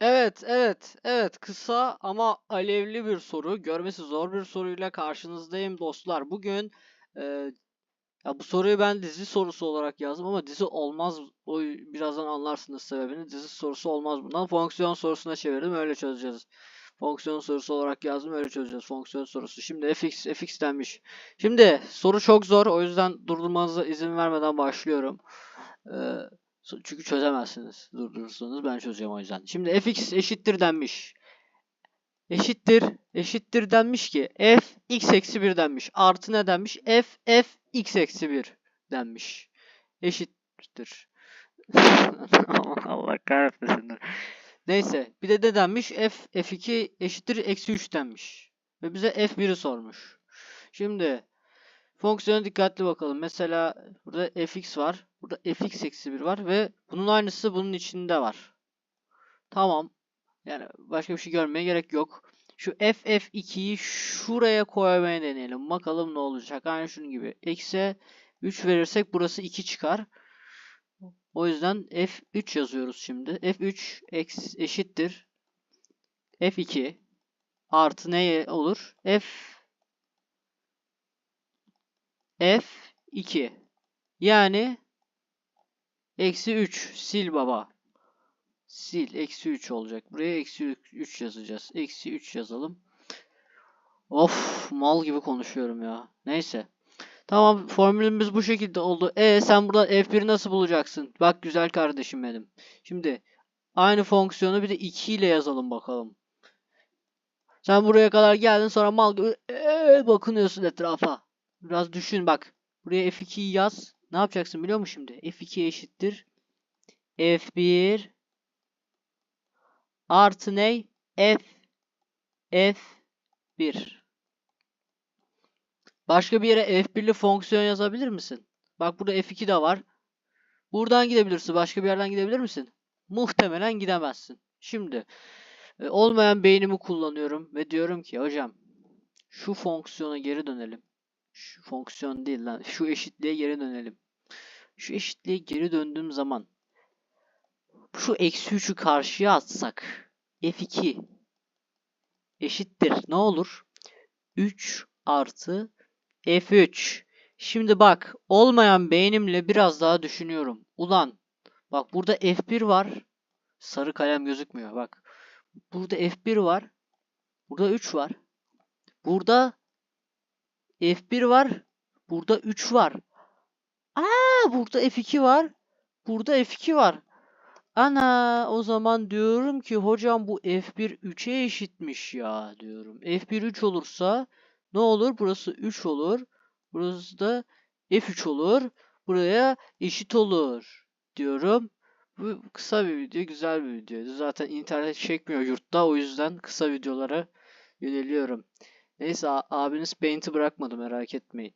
Evet, evet, evet. Kısa ama alevli bir soru. Görmesi zor bir soruyla karşınızdayım dostlar. Bugün e, ya bu soruyu ben dizi sorusu olarak yazdım ama dizi olmaz. O birazdan anlarsınız sebebini. Dizi sorusu olmaz bundan. Fonksiyon sorusuna çevirdim. Öyle çözeceğiz. Fonksiyon sorusu olarak yazdım. Öyle çözeceğiz. Fonksiyon sorusu. Şimdi fx fx denmiş. Şimdi soru çok zor. O yüzden durdurmanıza izin vermeden başlıyorum. Ee, So- Çünkü çözemezsiniz. Durdurursanız ben çözeceğim o yüzden. Şimdi fx eşittir denmiş. Eşittir, eşittir denmiş ki f x eksi 1 denmiş. Artı ne denmiş? f f x eksi 1 denmiş. Eşittir. Allah kahretmesin. Neyse bir de ne denmiş? f f2 eşittir eksi 3 denmiş. Ve bize f1'i sormuş. Şimdi Fonksiyona dikkatli bakalım. Mesela burada fx var. Burada fx eksi 1 var ve bunun aynısı bunun içinde var. Tamam. Yani başka bir şey görmeye gerek yok. Şu ff2'yi şuraya koymaya deneyelim. Bakalım ne olacak. Aynı şunun gibi. Eksi 3 verirsek burası 2 çıkar. O yüzden f3 yazıyoruz şimdi. f3 eksi eşittir. f2 artı ne olur? f F2. Yani eksi 3. Sil baba. Sil. Eksi 3 olacak. Buraya eksi 3 yazacağız. Eksi 3 yazalım. Of mal gibi konuşuyorum ya. Neyse. Tamam formülümüz bu şekilde oldu. E sen burada F1'i nasıl bulacaksın? Bak güzel kardeşim benim. Şimdi aynı fonksiyonu bir de 2 ile yazalım bakalım. Sen buraya kadar geldin sonra mal gibi ee, bakınıyorsun etrafa. Biraz düşün bak. Buraya F2'yi yaz. Ne yapacaksın biliyor musun şimdi? F2 eşittir. F1 artı ne? F F1 Başka bir yere F1'li fonksiyon yazabilir misin? Bak burada F2 de var. Buradan gidebilirsin. Başka bir yerden gidebilir misin? Muhtemelen gidemezsin. Şimdi e, olmayan beynimi kullanıyorum ve diyorum ki hocam şu fonksiyona geri dönelim. Şu fonksiyon değil lan. Şu eşitliğe geri dönelim. Şu eşitliğe geri döndüğüm zaman şu eksi 3'ü karşıya atsak f2 eşittir. Ne olur? 3 artı f3. Şimdi bak olmayan beynimle biraz daha düşünüyorum. Ulan bak burada f1 var. Sarı kalem gözükmüyor bak. Burada f1 var. Burada 3 var. Burada F1 var. Burada 3 var. Aa burada F2 var. Burada F2 var. Ana o zaman diyorum ki hocam bu F1 3'e eşitmiş ya diyorum. F1 3 olursa ne olur? Burası 3 olur. Burası da F3 olur. Buraya eşit olur diyorum. Bu kısa bir video, güzel bir videoydu. Zaten internet çekmiyor yurtta o yüzden kısa videolara yöneliyorum. Neyse abiniz Paint'i bırakmadı merak etmeyin.